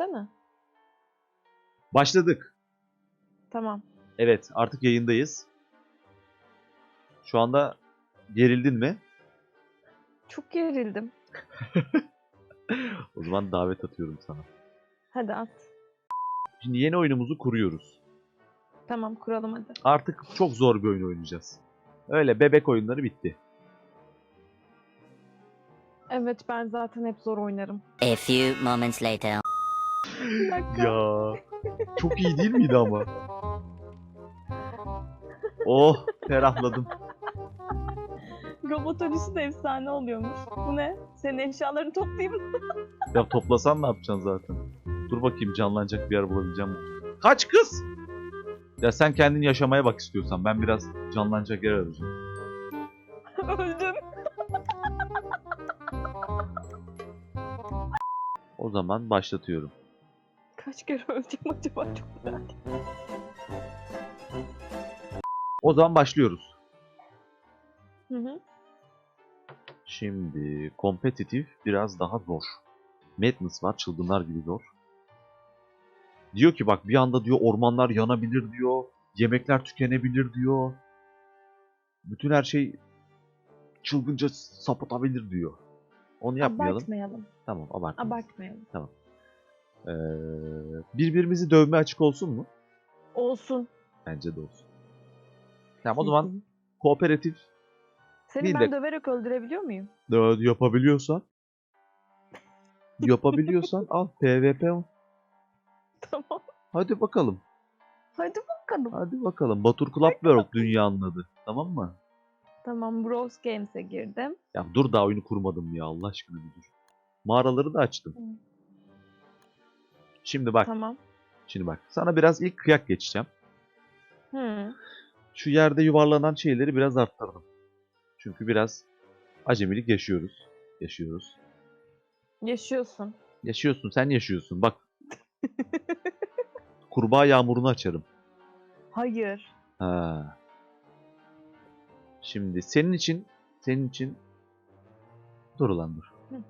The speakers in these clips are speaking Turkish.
söylesene. Başladık. Tamam. Evet artık yayındayız. Şu anda gerildin mi? Çok gerildim. O zaman davet atıyorum sana. Hadi at. Şimdi yeni oyunumuzu kuruyoruz. Tamam kuralım hadi. Artık çok zor bir oyun oynayacağız. Öyle bebek oyunları bitti. Evet ben zaten hep zor oynarım. A few moments later. Ya çok iyi değil miydi ama? Oh ferahladım. Robot ölüsü de efsane oluyormuş. Bu ne? Senin eşyalarını toplayayım. Ya toplasan ne yapacaksın zaten? Dur bakayım canlanacak bir yer bulabileceğim. Kaç kız? Ya sen kendin yaşamaya bak istiyorsan. Ben biraz canlanacak yer arayacağım. Öldüm. O zaman başlatıyorum. Kaç kere öleceğim acaba çok merak. O zaman başlıyoruz. Hı hı. Şimdi kompetitif biraz daha zor. Madness var çılgınlar gibi zor. Diyor ki bak bir anda diyor ormanlar yanabilir diyor. Yemekler tükenebilir diyor. Bütün her şey çılgınca sapıtabilir diyor. Onu yapmayalım. Abartmayalım. Tamam abartmayalım. Abartmayalım. Ee, birbirimizi dövme açık olsun mu? Olsun. Bence de olsun. Tamam o zaman kooperatif Seni değil ben de- döverek öldürebiliyor muyum? yapabiliyorsan yapabiliyorsan al PvP al. Tamam. Hadi bakalım. Hadi bakalım. Hadi bakalım. Batur Club World dünyanın adı. Tamam mı? Tamam Bros Games'e girdim. Ya dur daha oyunu kurmadım ya Allah aşkına bir dur. Mağaraları da açtım. Şimdi bak. Tamam. Şimdi bak. Sana biraz ilk kıyak geçeceğim. Hı. Şu yerde yuvarlanan şeyleri biraz arttırdım. Çünkü biraz acemilik yaşıyoruz. Yaşıyoruz. Yaşıyorsun. Yaşıyorsun sen yaşıyorsun. Bak. Kurbağa yağmurunu açarım. Hayır. Ha. Şimdi senin için senin için dur ulan dur. Hı.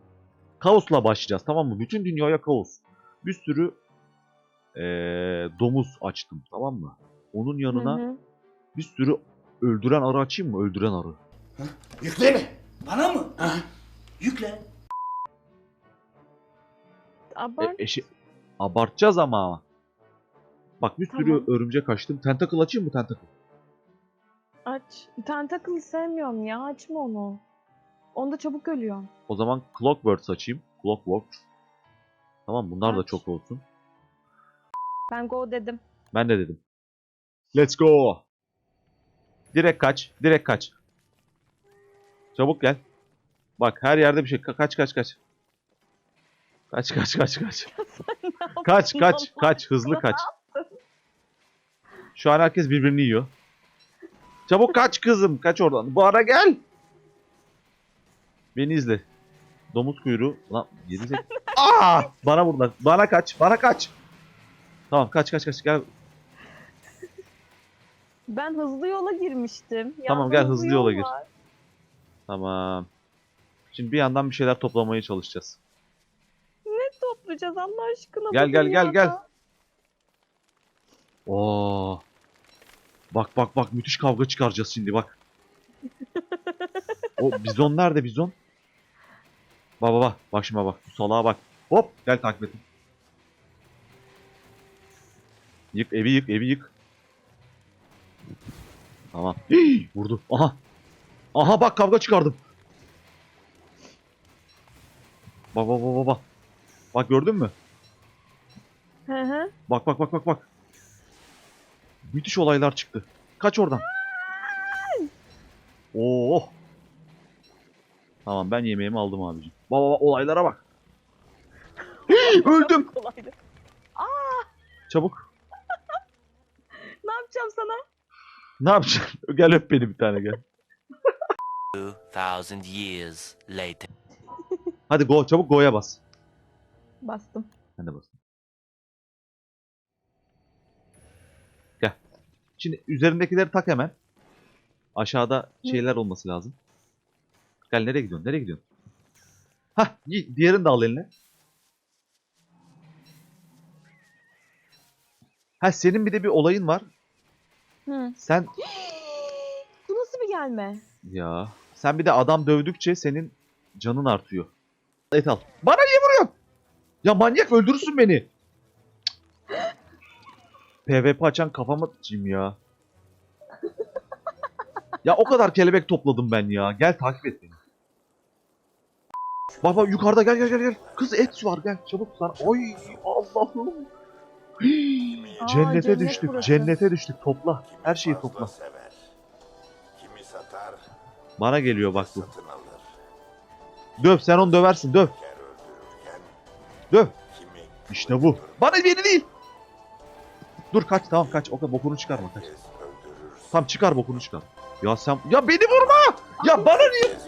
Kaosla başlayacağız tamam mı? Bütün dünyaya kaos. Bir sürü eee, domuz açtım tamam mı? Onun yanına Hı hı. bir sürü öldüren arı açayım mı? Öldüren arı. Yükleme. Bana mı? Ha? Yükle. Abart. E, eşi- abartacağız ama. Bak bir sürü Tamam. örümcek açtım. Tentacle açayım mı tentacle? Aç. Tentacle'ı sevmiyorum ya. Açma onu. Onda çabuk ölüyor. O zaman Clockworks açayım. Clockwork. Tamam bunlar da çok olsun. Ben go dedim. Ben de dedim. Let's go. Direkt kaç. Direkt kaç. Çabuk gel. Bak her yerde bir şey. Ka- kaç kaç kaç. Kaç kaç kaç kaç. Kaç kaç kaç. Hızlı kaç. Şu an herkes birbirini yiyor. Çabuk kaç kızım. Kaç oradan. Bu ara gel. Beni izle. Domuz kuyruğu. Lan gerizek. Aa! Bana vurdular. Bana kaç. Bana kaç. Tamam kaç kaç kaç. Gel Ben hızlı yola girmiştim. Tamam, gel hızlı yola yol gir. var. Tamam. Şimdi bir yandan bir şeyler toplamaya çalışacağız. Ne toplayacağız Allah aşkına? bu Gel, gel, gel, gel. Oo. Bak bak bak müthiş kavga çıkaracağız şimdi bak. o bizon nerede bizon? Bak bak bak. Bak şimdi bak. Bu salağa bak. Hop gel takip et. Yık evi yık evi yık. Tamam. Hii, vurdu. Aha. Aha bak kavga çıkardım. Bak bak bak bak bak. Gördün mü? Hı hı. Bak bak bak bak bak. Müthiş olaylar çıktı. Kaç oradan. Oo. Tamam ben yemeğimi aldım abicim. Baba olaylara bak. Öldüm. Kolaydı. Çabuk. Ne yapacağım sana? Ne yapacaksın? Gel öp beni bir tane gel. 2000 years later. Hadi go çabuk go'ya bas. Bastım. Ben de bastım. Gel. Şimdi üzerindekileri tak hemen. Aşağıda şeyler olması lazım. Gel nereye gidiyorsun? Nereye gidiyorsun? Hah, gi- diğerini de al eline. Ha senin bir de bir olayın var. Hı. Sen Bu nasıl bir gelme? ya sen bir de adam dövdükçe senin canın artıyor. Et al. Bana niye vuruyorsun? Ya manyak öldürürsün beni. PvP açan kafama cim ya. Ya o kadar kelebek topladım ben ya. Gel takip et beni. Bak bak yukarıda gel gel gel gel. Kız et var gel çabuk sana. Oy Allah'ım. Aa, Cennete cennet düştük. burası. Cennete düştük. Topla. Her şeyi Fazla topla. Sever. Kimi satar, Bana geliyor bak bu. satın alır. Döv sen onu döversin döv. Ker öldürürken Döv. kimi İşte bu. Bana beni değil. Dur kaç tamam kaç. O kadar bokunu çıkarma kaç. kez öldürür. Tamam çıkar bokunu çıkar. Ya sen ya beni vurma. Ya bana niye? Kez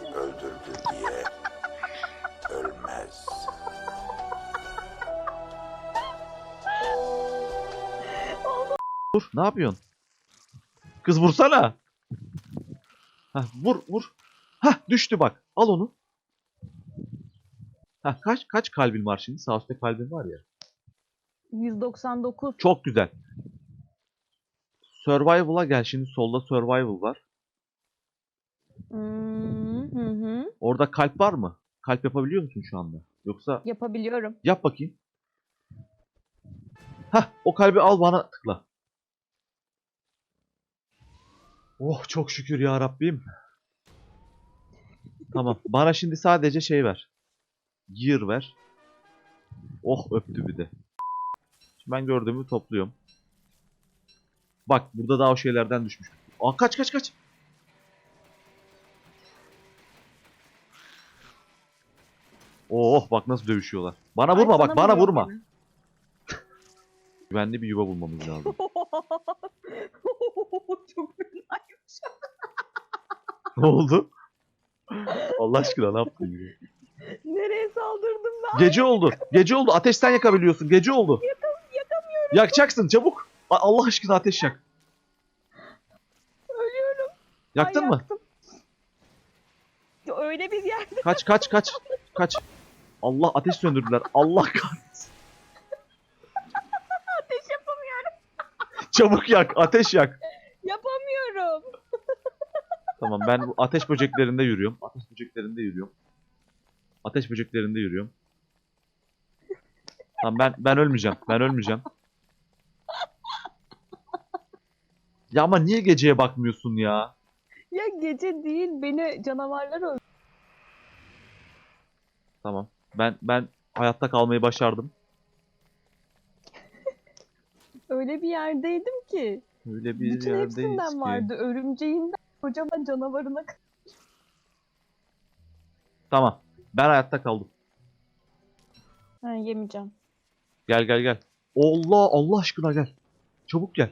Dur ne yapıyorsun? Kız vursana. Hah vur vur. Hah düştü bak. Al onu. Hah kaç kaç kalbin var şimdi? Sağ üstte kalbin var ya. 199. Çok güzel. Survival'a gel şimdi solda survival var. Hmm, hı hı. Orada kalp var mı? Kalp yapabiliyor musun şu anda? Yoksa Yapabiliyorum. Yap bakayım. Hah o kalbi al bana tıkla. Oh çok şükür ya Rabbim. Tamam. Bana şimdi sadece şey ver. Gear ver. Oh öptü bir de. Şimdi ben gördüğümü topluyorum. Bak burada daha o şeylerden düşmüş. Aa kaç kaç kaç. Oh bak nasıl dövüşüyorlar. Bana vurma Ay, bak bana vurma. beni. Güvenli bir yuva bulmamız lazım. Çok fenaymış. ne oldu? Allah aşkına ne yaptın ya? Nereye saldırdım ben? Gece oldu. Gece oldu. Ateşten yakabiliyorsun. Gece oldu. yakamıyorum. Yakacaksın çabuk. A- Allah aşkına ateş yak. Ölüyorum. Yaktın mı? yaktım. Ya Öyle bir yerde Kaç kaç kaç. Kaç. Allah ateş söndürdüler. Allah kahretsin. ateş yapamıyorum. Çabuk yak. Ateş yak. Tamam ben bu ateş böceklerinde yürüyorum. Ateş böceklerinde yürüyorum. Ateş böceklerinde yürüyorum. Tamam ben ben ölmeyeceğim. Ben ölmeyeceğim. Ya ama niye geceye bakmıyorsun ya? Ya gece değil beni canavarlar öldürdü. Tamam. Ben ben hayatta kalmayı başardım. Öyle bir yerdeydim ki. Öyle bir Bütün yerdeyiz hepsinden ki. vardı. Örümceğinden kocaman canavarına. Tamam. Ben hayatta kaldım. Ha, yemeyeceğim. Gel gel gel. Allah Allah aşkına gel. Çabuk gel.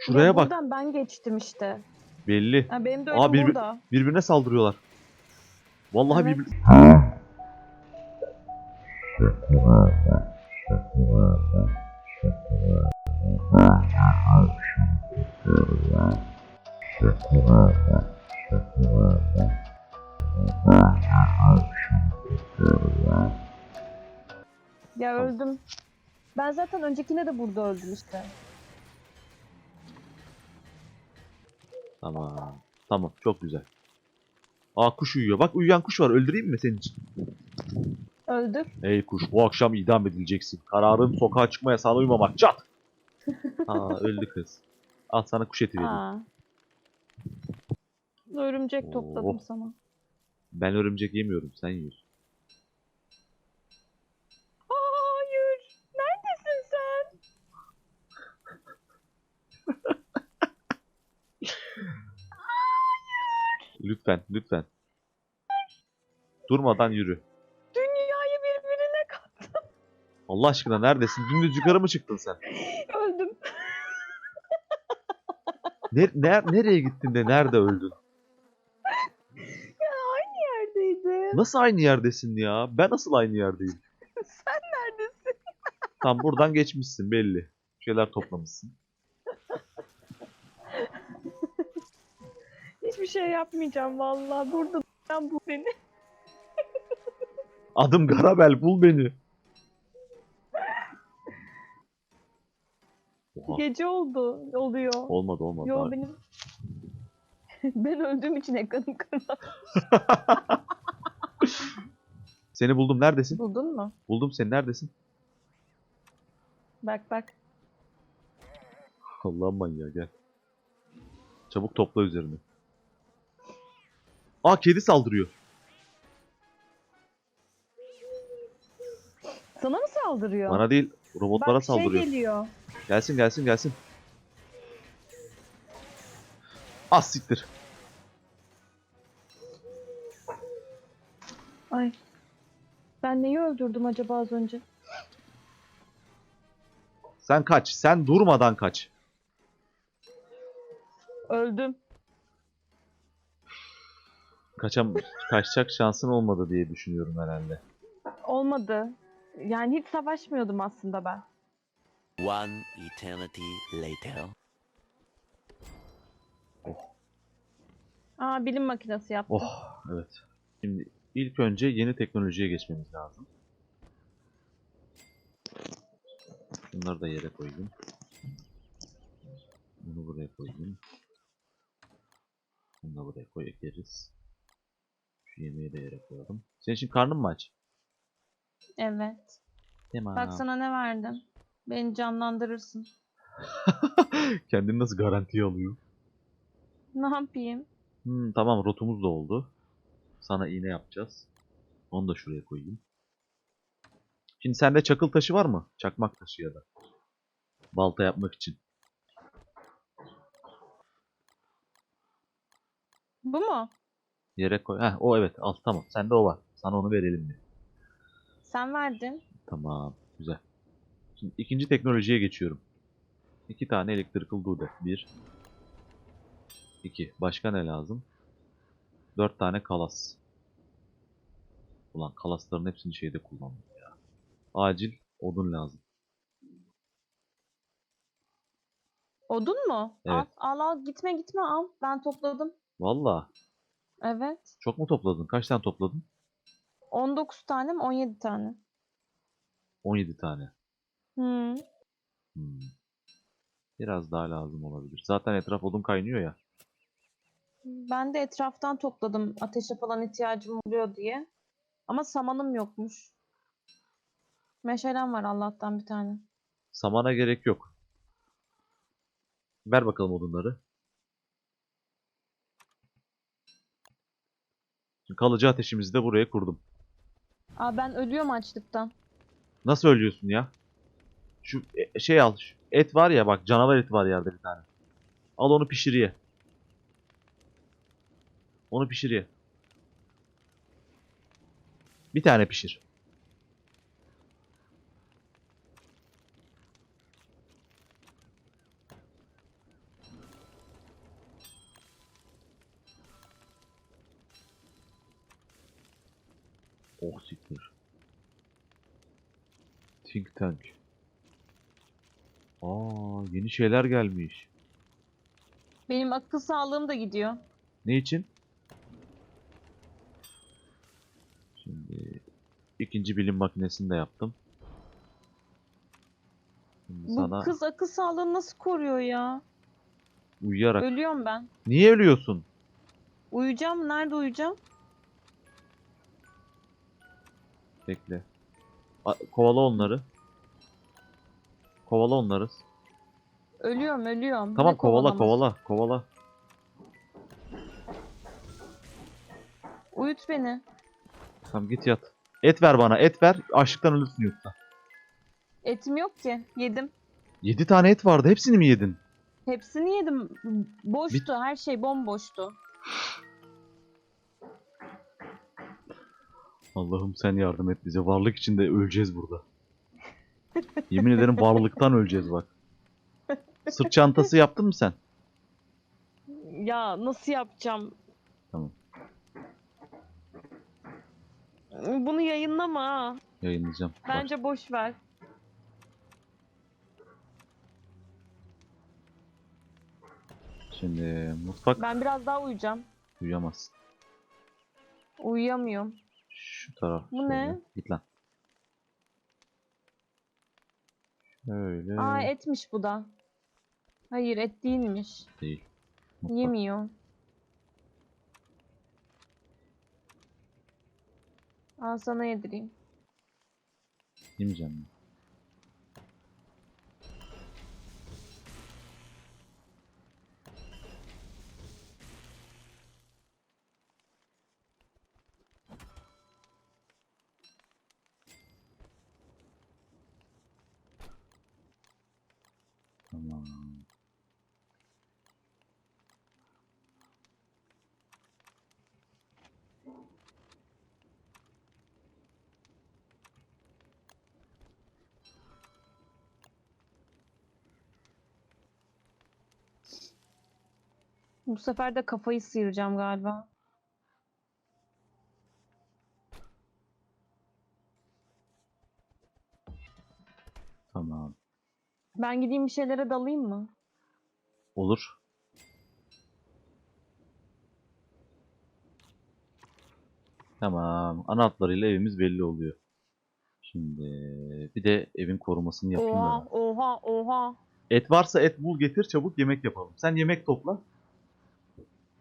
Şuraya Ya bak. Buradan ben geçtim işte. Belli. Ha, benim de Aa, bir- burada. Birbirine saldırıyorlar. Vallahi Evet. birbir... Ya öldüm. Ben zaten öncekine de burada öldüm işte. Tamam. Tamam. Çok güzel. Aa kuş uyuyor. Bak uyuyan kuş var. Öldüreyim mi senin için? Öldür. Ey kuş bu akşam idam edileceksin. Kararın sokağa çıkma yasağına uymamak. Çat! Aa öldü kız. Al sana kuş eti vereyim. Aa. Örümcek topladım Oh. sana. Ben örümcek yemiyorum. Sen yiyorsun. Hayır. Neredesin sen? Lütfen. Lütfen. Durmadan yürü. Dünyayı birbirine kat. Allah aşkına neredesin? Dümdüz yukarı mı çıktın sen? Öldüm. Ne, ner- nereye gittin de nerede öldün? Nasıl aynı yerdesin ya? Ben nasıl aynı yerdeyim? Sen neredesin? Tam buradan geçmişsin belli. Bir şeyler toplamışsın. Hiçbir şey yapmayacağım vallahi. Burada ben bu beni. Adım Garabel bul beni. Oha. Gece oldu. Oluyor. Olmadı olmadı. Yo benim... ben öldüğüm için ekranım kırıldı. Seni buldum. Neredesin? Buldun mu? Buldum seni. Neredesin? Bak bak. Allah'ım manyağı gel. Çabuk topla üzerini. Aa kedi saldırıyor. Sana mı saldırıyor? Bana değil robotlara bak saldırıyor. şey geliyor. Gelsin gelsin gelsin. Az siktir. Ay. Ben neyi öldürdüm acaba az önce? Sen kaç. Sen durmadan kaç. Öldüm. Kaçam kaçacak şansın olmadı diye düşünüyorum herhalde. Olmadı. Yani hiç savaşmıyordum aslında ben. One eternity later. Aa bilim makinesi yaptım. Oh evet. Şimdi ilk önce yeni teknolojiye geçmemiz lazım. Bunları da yere koyayım. Bunu buraya koyayım. Bunu da buraya koy ekeriz. Şu yemeği de yere koyalım. Senin için karnın mı aç? Evet. Tamam. Bak sana ne verdim. Beni canlandırırsın. Kendini nasıl garantiye alıyor? Ne yapayım? Hmm, tamam rotumuz da oldu. Sana iğne yapacağız. Onu da şuraya koyayım. Şimdi sende çakıl taşı var mı? Çakmak taşı ya da. Balta yapmak için. Bu mu? Yere koy. Heh, o evet al tamam. Sende o var. Sana onu verelim bir. Sen verdin. Tamam. Güzel. Şimdi ikinci teknolojiye geçiyorum. İki tane electrical dude. Bir. İki. Başka ne lazım? Dört tane kalas. Ulan kalasların hepsini şeyde kullandım ya. Acil odun lazım. Odun mu? Al, Evet. al al gitme gitme al. Ben topladım. Valla. Evet. Çok mu topladın? Kaç tane topladın? 19 tane mi 17 tane? 17 tane. Hmm. Hmm. Biraz daha lazım olabilir. Zaten etraf odun kaynıyor ya. Ben de etraftan topladım ateşe falan ihtiyacım oluyor diye. Ama samanım yokmuş. Meşalem var Allah'tan bir tane. Samana gerek yok. Ver bakalım odunları. Kalıcı ateşimizi de buraya kurdum. Aa ben ölüyorum açlıktan. Nasıl ölüyorsun ya? Şu e, şey al. şu et var ya bak canavar eti var yerde bir tane. Al onu pişir ye. Onu pişir ye. Bir tane pişir. Oh siktir. Think Tank. Aa, yeni şeyler gelmiş. Benim akıl sağlığım da gidiyor. Ne için? Şimdi ikinci bilim makinesini de yaptım. Şimdi Bu sana kız akıl sağlığını nasıl koruyor ya? uyuyarak. Ölüyorum ben. Niye ölüyorsun? Uyuyacağım. Nerede uyuyacağım? Bekle. A- kovala onları. Kovala onları. Ölüyorum ölüyorum. Tamam Ne kovala kovalaması? kovala kovala. Uyut beni. Tamam git yat. Et ver bana et ver. Açlıktan ölürsün yoksa. Etim yok ki. Yedim. 7 tane et vardı. Hepsini mi yedin? Hepsini yedim. Boştu. Her şey bomboştu. Allah'ım sen yardım et bize. Varlık içinde öleceğiz burada. Yemin ederim varlıktan öleceğiz bak. Sırt çantası yaptın mı sen? Ya nasıl yapacağım? Tamam. Bunu yayınlama ha. Yayınlayacağım. Bence boş ver. Şimdi mutfak Ben biraz daha uyuyacağım. uyuyamazsın. Uyuyamıyorum. Şu taraf. Bu şöyle. ne? Git lan. Şöyle. Aa etmiş bu da. Hayır et değilmiş. Değil. Mutfak. Yemiyor. Al sana yedireyim. Yemeyeceğim mi? Bu sefer de kafayı sıyıracağım galiba. Tamam. Ben gideyim bir şeylere dalayım mı? Olur. Tamam. Ana hatlarıyla evimiz belli oluyor. Şimdi bir de evin korumasını yapayım Oha, ben. oha, oha. Et varsa et bul getir çabuk yemek yapalım. Sen yemek topla.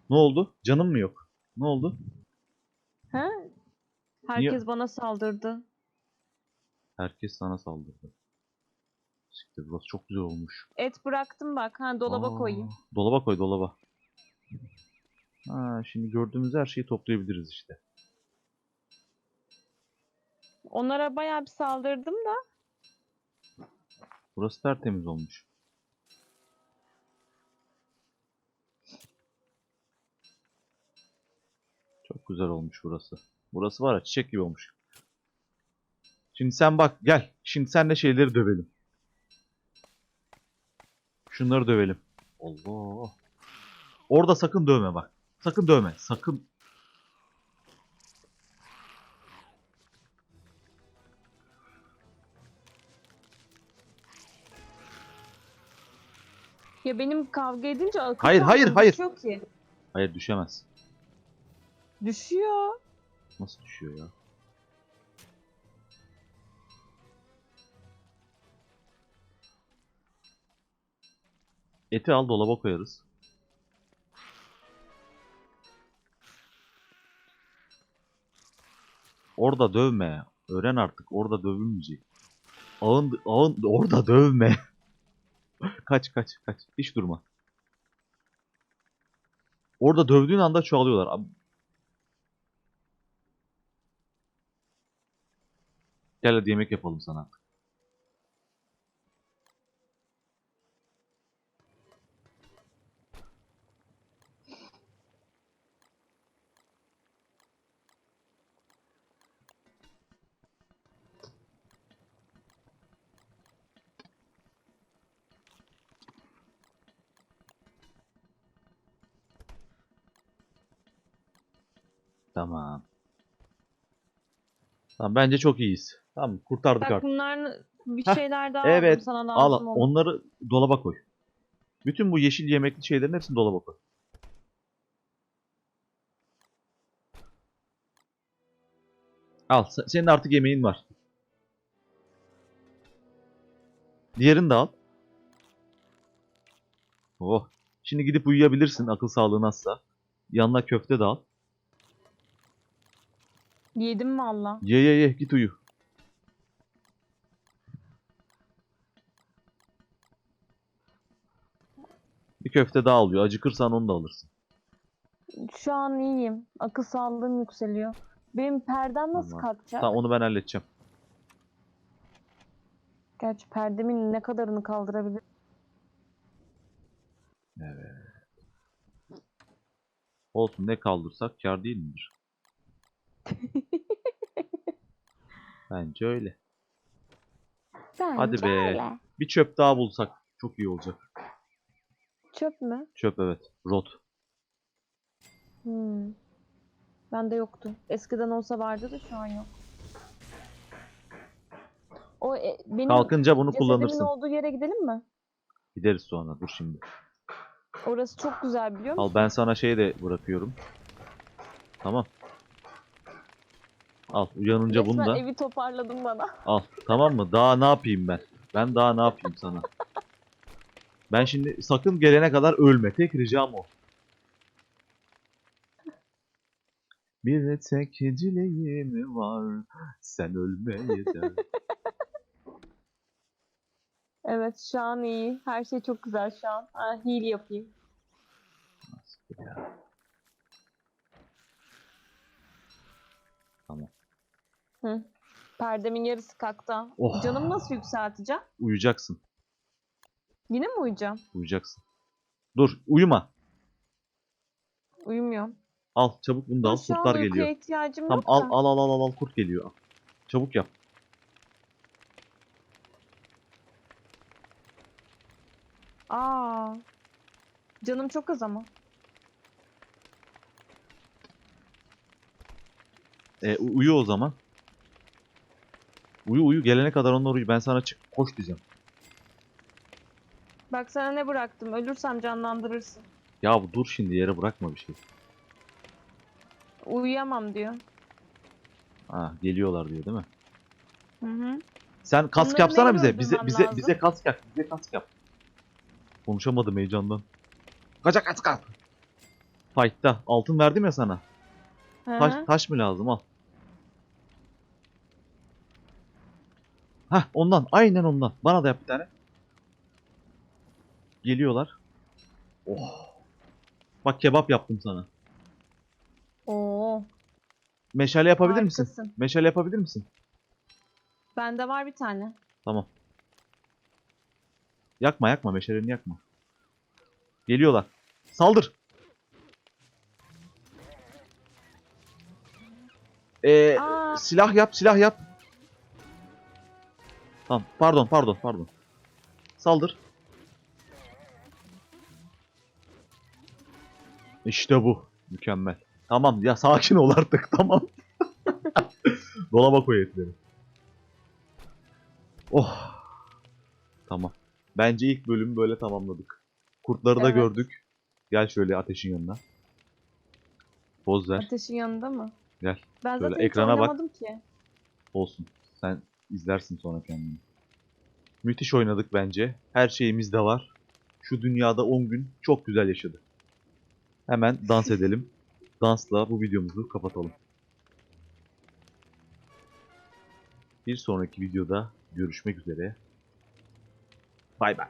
Ne oldu? Canın mı yok? Ne oldu? He? Herkes bana saldırdı. Herkes sana saldırdı. Siktir burası çok güzel olmuş. Et bıraktım bak. Ha dolaba Aa, koyayım. Dolaba koy dolaba. Ha, şimdi gördüğümüz her şeyi toplayabiliriz işte. Onlara bayağı bir saldırdım da. Burası tertemiz olmuş. Çok güzel olmuş burası. Burası var ya çiçek gibi olmuş. Şimdi sen bak gel. Şimdi sen de şeyleri dövelim. Şunları dövelim. Allah. Orada sakın dövme bak. Sakın dövme. Sakın. Ya benim kavga edince akıl Hayır, hayır, hayır. düşüyor ki. Hayır düşemez. Düşüyor. Nasıl düşüyor ya? Eti al dolaba koyarız. Orada dövme. Öğren artık. Orada dövülmeyecek. Ağın, ağın orada dövme. kaç kaç kaç. Hiç durma. Orada dövdüğün anda çoğalıyorlar. Hadi yemek yapalım sana. Tamam. Tamam bence çok iyiyiz. Tamam kurtardık Bak artık. bunlar bir Heh, şeyler daha evet, aldım sana Al lazım olur. onları dolaba koy. Bütün bu yeşil yemekli şeylerin hepsini dolaba koy. Al se- senin artık yemeğin var. Diğerini de al. Oh. Şimdi gidip uyuyabilirsin akıl sağlığın azsa. Yanına köfte de al. Yedim valla. Ye ye ye git uyu. Bir köfte daha alıyor. Acıkırsan onu da alırsın. Şu an iyiyim. Akıl sağlığım yükseliyor. Benim perdem nasıl Tamam. kalkacak? Tamam onu ben halledeceğim. Gerçi perdemin ne kadarını kaldırabilir? Olsun ne kaldırsak kar değil midir? Bence öyle. Hadi be. öyle. Bir çöp daha bulsak çok iyi olacak. Çöp mü? Çöp evet. Rot. Hmm. Bende yoktu. Eskiden olsa vardı da şu an yok. O e, benim Kalkınca bunu kullanırsın. olduğu yere gidelim mi? Gideriz sonra. Dur şimdi. Orası çok güzel biliyor musun? Al ben sana şey de bırakıyorum. Tamam. Al uyanınca bunu da evi toparladın bana. al. Tamam mı? Daha ne yapayım ben? Ben daha ne yapayım sana? Ben şimdi sakın gelene kadar ölme. Tek ricam o. Bir tek dileğim var. Sen ölme yeter. Evet şu an iyi. Her şey çok güzel şu an. Ha, heal yapayım. Ya. Tamam. Hı. Perdemin yarısı kalktı. Oh. Canım nasıl yükselteceğim? Uyuyacaksın. Yine mi uyuyacağım? Uyuyacaksın. Dur uyuma. Uyumuyorum. Al çabuk bunu da al. Kurtlar geliyor. ihtiyacım Tamam yok al da. al al al al al kurt geliyor. Çabuk yap. Aa. Canım çok az ama. E, u- uyu o zaman. Uyu uyu gelene kadar onlar uyu. Ben sana çık koş diyeceğim. Bak sana ne bıraktım. Ölürsem canlandırırsın. Ya bu dur şimdi yere bırakma bir şey. Uyuyamam diyor. Ha geliyorlar diyor değil mi? Hı hı. Sen kask Onları yapsana neyle bize. Bize öldürmem bize lazım? bize kask yap. Bize kask yap. Konuşamadım heyecandan. Kaçak kask al. Fight'ta. Altın verdim ya sana. Hı Taş, hı. taş mı lazım al. Hah ondan. Aynen ondan. Bana da yap bir tane. Geliyorlar. Oh. Bak kebap yaptım sana. Oo. Meşale yapabilir misin? harikasın. Meşale yapabilir misin? Bende var bir tane. Tamam. Yakma yakma meşaleni yakma. Geliyorlar. Saldır. Ee, Aa. silah yap silah yap. Tamam pardon pardon pardon. Saldır. İşte bu. Mükemmel. Tamam ya sakin ol artık tamam. Dolaba koy etleri. Oh. Tamam. Bence ilk bölümü böyle tamamladık. Kurtları da Evet. gördük. Gel şöyle ateşin yanına. Poz ver. Ateşin yanında mı? Gel. Ben Şöyle zaten hiç ekrana bak. oynamadım ki. Olsun. Sen izlersin sonra kendini. Müthiş oynadık bence. Her şeyimiz de var. Şu dünyada 10 gün çok güzel yaşadık. Hemen dans edelim. Dansla bu videomuzu kapatalım. Bir sonraki videoda görüşmek üzere. Bay bay.